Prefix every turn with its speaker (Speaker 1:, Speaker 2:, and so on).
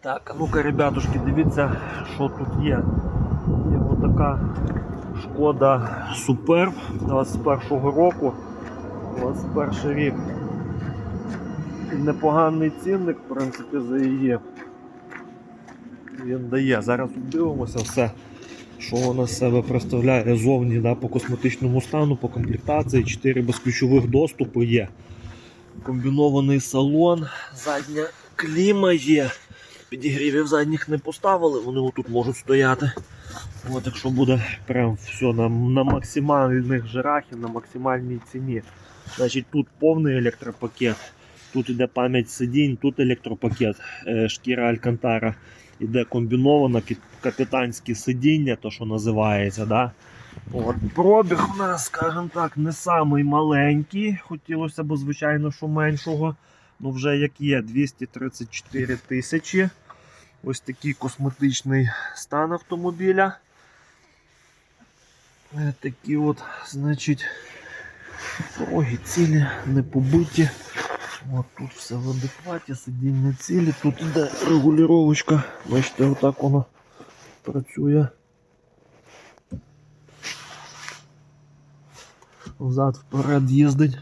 Speaker 1: Так, ну-ка, ребятушки, дивіться, що тут є. Є отака шкода Суперб 21-го року. 21 рік. Непоганий цінник, в принципі, за її. Він дає. Зараз дивимося все, що вона з себе представляє зовні да, по косметичному стану, по комплектації. 4 безключових доступи є. Комбінований салон, задня кліма є. Підігрівів задніх не поставили, вони отут можуть стояти. От якщо буде прям все на, на максимальних жирах і на максимальній ціні. Значить тут повний електропакет, тут іде пам'ять сидінь, тут електропакет, е, шкіра Алькантара. Іде комбіновано кап- капітанське сидіння, то що називається. Да? От, пробіг у нас, скажімо так, не самий маленький. Хотілося б, звичайно, що меншого. Ну вже як є 234 тисячі. Ось такий косметичний стан автомобіля. Е, Такі от, значить, дороги цілі, не побиті. От тут все в адекваті, сидіння цілі, тут іде регулювачка. Бачите, отак воно працює. Взад вперед їздить.